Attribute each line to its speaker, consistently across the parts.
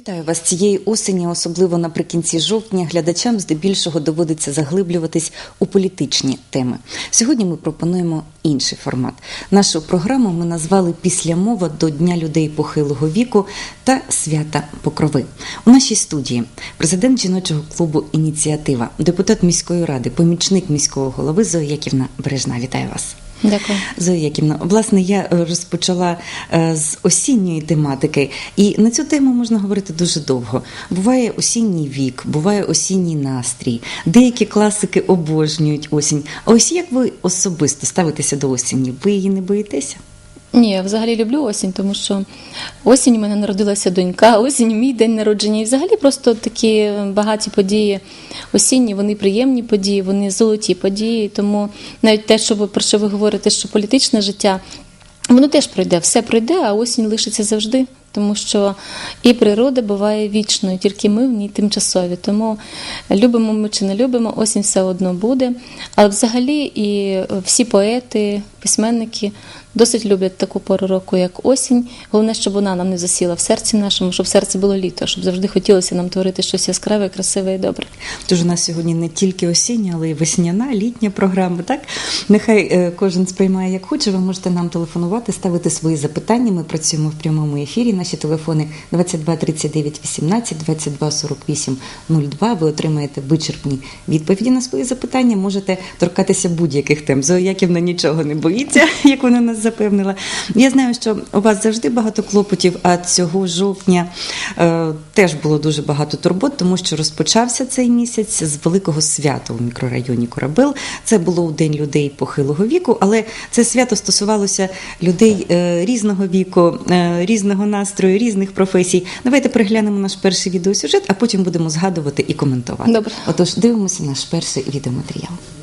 Speaker 1: Вітаю вас цієї осені, особливо наприкінці жовтня. Глядачам здебільшого доводиться заглиблюватись у політичні теми. Сьогодні ми пропонуємо інший формат. Нашу програму ми назвали Після мова до Дня людей похилого віку та свята Покрови. У нашій студії президент жіночого клубу Ініціатива, депутат міської ради, помічник міського голови Зоя Яківна Бережна. Вітаю вас.
Speaker 2: Дякую.
Speaker 1: Зоя Яківна, власне, я е, розпочала е, з осінньої тематики, і на цю тему можна говорити дуже довго. Буває осінній вік, буває осінній настрій. Деякі класики обожнюють осінь. А ось як ви особисто ставитеся до осінні? Ви її не боїтеся?
Speaker 2: Ні, я взагалі люблю осінь, тому що осінь у мене народилася донька, осінь мій день народження. І взагалі просто такі багаті події осінні, вони приємні події, вони золоті події. Тому навіть те, що ви про що ви говорите, що політичне життя, воно теж пройде, все пройде, а осінь лишиться завжди. Тому що і природа буває вічною, тільки ми в ній тимчасові. Тому любимо ми чи не любимо, осінь все одно буде. Але взагалі і всі поети, письменники досить люблять таку пору року, як осінь. Головне, щоб вона нам не засіла в серці нашому, щоб в серці було літо, щоб завжди хотілося нам творити щось яскраве, красиве і добре.
Speaker 1: Тож у нас сьогодні не тільки осіння, але й весняна, літня програма. Так нехай е, кожен сприймає як хоче. Ви можете нам телефонувати, ставити свої запитання. Ми працюємо в прямому ефірі. Наші телефони 22 39 18, 22 48 02. Ви отримаєте вичерпні відповіді на свої запитання. Можете торкатися будь-яких тем. Зоя Яківна нічого не боїться, як вона нас запевнила. Я знаю, що у вас завжди багато клопотів, а цього жовтня е, теж було дуже багато турбот, тому що розпочався цей місяць з великого свята у мікрорайоні Корабел. Це було у День людей похилого віку, але це свято стосувалося людей е, різного віку, е, різного настрою, різних професій. Давайте переглянемо наш перший відеосюжет, а потім будемо згадувати і коментувати.
Speaker 2: Добре.
Speaker 1: Отож, дивимося наш перший відеоматеріал.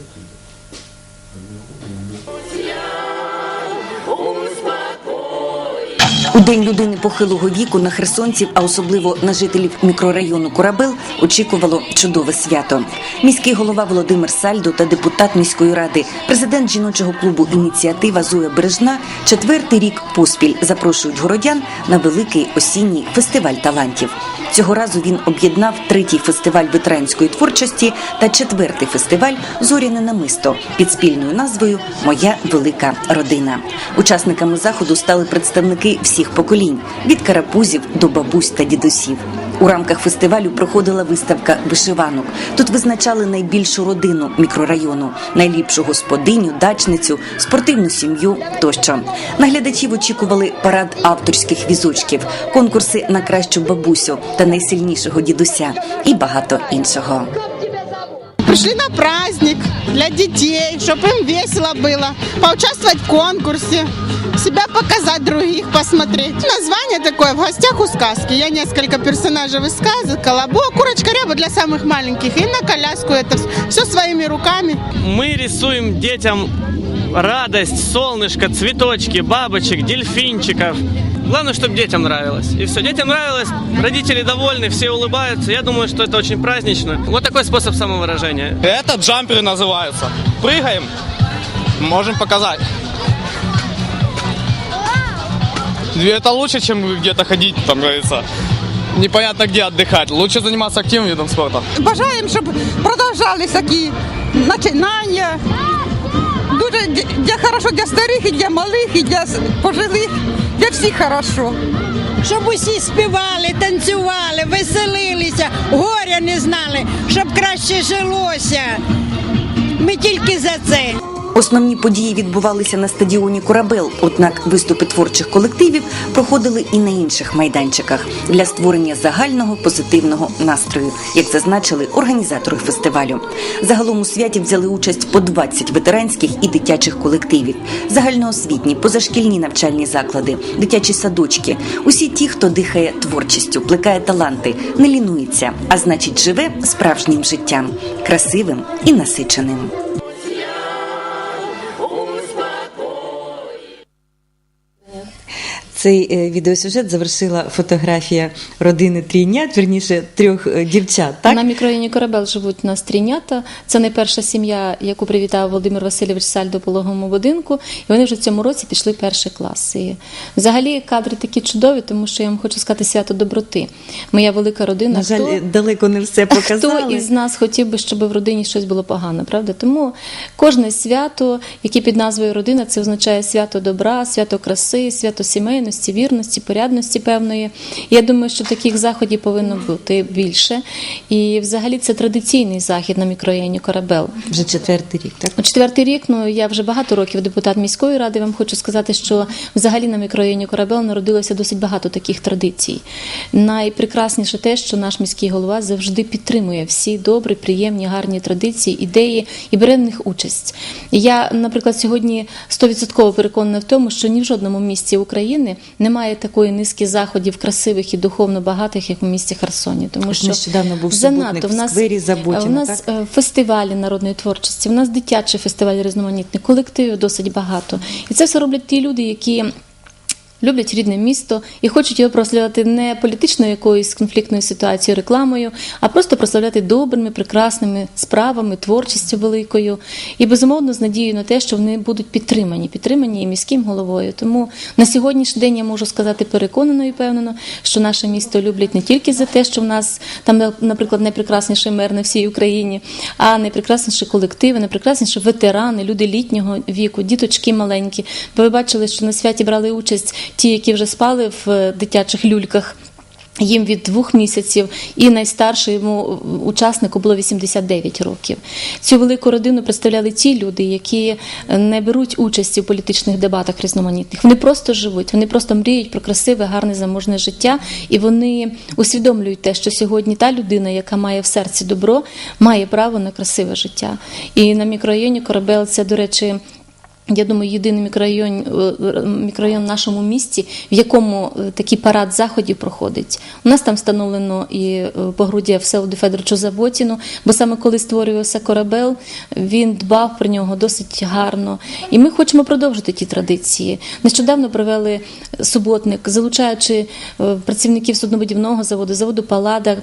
Speaker 1: У день людини похилого віку на херсонців, а особливо на жителів мікрорайону Корабел, очікувало чудове свято. Міський голова Володимир Сальдо та депутат міської ради, президент жіночого клубу Ініціатива Зоя Бережна четвертий рік поспіль запрошують городян на великий осінній фестиваль талантів. Цього разу він об'єднав третій фестиваль ветеранської творчості та четвертий фестиваль Зоряне намисто під спільною назвою Моя велика родина. Учасниками заходу стали представники всіх поколінь від карапузів до бабусь та дідусів. У рамках фестивалю проходила виставка вишиванок. Тут визначали найбільшу родину мікрорайону, найліпшу господиню, дачницю, спортивну сім'ю тощо. Наглядачів очікували парад авторських візочків, конкурси на кращу бабусю та найсильнішого дідуся і багато іншого.
Speaker 3: Пришли на праздник для детей, чтобы им весело было, поучаствовать в конкурсе, себя показать, других посмотреть. Название такое «В гостях у сказки». Я несколько персонажей из сказок. Колобок, курочка, ряба для самых маленьких. И на коляску это все своими руками.
Speaker 4: Мы рисуем детям радость, солнышко, цветочки, бабочек, дельфинчиков. Главное, чтобы детям нравилось. И все, детям нравилось, родители довольны, все улыбаются. Я думаю, что это очень празднично. Вот такой способ самовыражения.
Speaker 5: Это джамперы называются. Прыгаем, можем показать. Это лучше, чем где-то ходить, там говорится. Непонятно где отдыхать. Лучше заниматься активным видом спорта.
Speaker 6: Бажаємо, щоб продовжались такі начинання. Дуже для- для хорошо для старих, і для малих, і для с- пожилих, Для всіх хорошо.
Speaker 7: щоб усі співали, танцювали, веселилися, горя не знали, щоб краще жилося. Ми тільки за це.
Speaker 1: Основні події відбувалися на стадіоні Корабел. Однак виступи творчих колективів проходили і на інших майданчиках для створення загального позитивного настрою, як зазначили організатори фестивалю. Загалом у святі взяли участь по 20 ветеранських і дитячих колективів, загальноосвітні, позашкільні навчальні заклади, дитячі садочки. Усі ті, хто дихає творчістю, плекає таланти, не лінується, а значить, живе справжнім життям, красивим і насиченим. Цей е, відеосюжет завершила фотографія родини трійнят, верніше трьох е, дівчат. Так
Speaker 2: На мікрорайоні Корабел живуть у нас трійнята. Це найперша сім'я, яку привітав Володимир Васильович Сальдо до пологовому будинку. І вони вже в цьому році пішли перший клас. І взагалі кадри такі чудові, тому що я вам хочу сказати свято доброти. Моя велика родина.
Speaker 1: на жаль,
Speaker 2: хто-
Speaker 1: е, далеко не все показали.
Speaker 2: Хто із нас хотів би, щоб в родині щось було погано, правда? Тому кожне свято, яке під назвою родина, це означає свято добра, свято краси, свято сімейності, вірності, порядності певної. Я думаю, що таких заходів повинно бути більше. І взагалі це традиційний захід на мікрорайоні Корабел.
Speaker 1: Вже четвертий рік, так?
Speaker 2: Четвертий рік, ну я вже багато років депутат міської ради. Вам хочу сказати, що взагалі на мікрорайоні Корабел народилося досить багато таких традицій. Найпрекрасніше те, що наш міський голова завжди підтримує всі добрі, приємні, гарні традиції, ідеї і бере в них участь. Я, наприклад, сьогодні стовідсотково переконана в тому, що ні в жодному місті України немає такої низки заходів красивих і духовно багатих, як у місті Херсоні. Тому що
Speaker 1: нещодавно був
Speaker 2: занадто в
Speaker 1: в
Speaker 2: нас
Speaker 1: сквері Заботіна,
Speaker 2: у нас
Speaker 1: так?
Speaker 2: е, фестивалі народної творчості, у нас дитячі фестивалі різноманітні, колективів досить багато. І це все роблять ті люди, які. Люблять рідне місто і хочуть його прославляти не політичною якоюсь конфліктною ситуацією, рекламою, а просто прославляти добрими, прекрасними справами, творчістю великою. І безумовно з надією на те, що вони будуть підтримані, підтримані і міським головою. Тому на сьогоднішній день я можу сказати переконано і певнено, що наше місто люблять не тільки за те, що в нас там, наприклад, найпрекрасніший мер на всій Україні, а найпрекрасніші колективи, найпрекрасніші ветерани, люди літнього віку, діточки маленькі. Бо ви бачили, що на святі брали участь ті, які вже спали в е, дитячих люльках. Їм від двох місяців, і найстаршому учаснику було 89 років. Цю велику родину представляли ті люди, які не беруть участі в політичних дебатах різноманітних. Вони просто живуть, вони просто мріють про красиве, гарне заможне життя, і вони усвідомлюють те, що сьогодні та людина, яка має в серці добро, має право на красиве життя. І на мікрорайоні Корабел це, до речі. Я думаю, єдиний мікрорайон, е, мікрорайон в нашому місті, в якому е, такий парад заходів проходить. У нас там встановлено і е, погруддя Всеволоду Федоровичу Заботіну, бо саме коли створювався корабель, він дбав про нього досить гарно. І ми хочемо продовжити ті традиції. Нещодавно провели суботник, залучаючи е, працівників суднобудівного заводу, заводу Палада,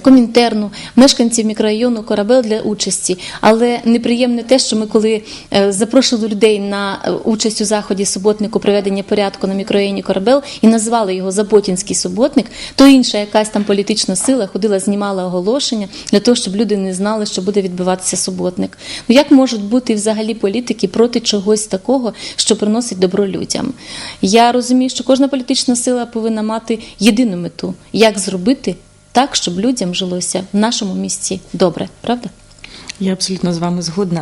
Speaker 2: Комінтерну, мешканців мікрорайону Корабел для участі. Але неприємне те, що ми коли е, запрошували людей на е, участь у заході суботнику проведення порядку на мікрорайоні Корабел і назвали його Заботінський суботник, то інша якась там політична сила ходила, знімала оголошення для того, щоб люди не знали, що буде відбуватися суботник. Ну як можуть бути взагалі політики проти чогось такого, що приносить добро людям? Я розумію, що кожна політична сила повинна мати єдину мету, як зробити так, щоб людям жилося в нашому місті добре, правда?
Speaker 1: Я абсолютно з вами згодна.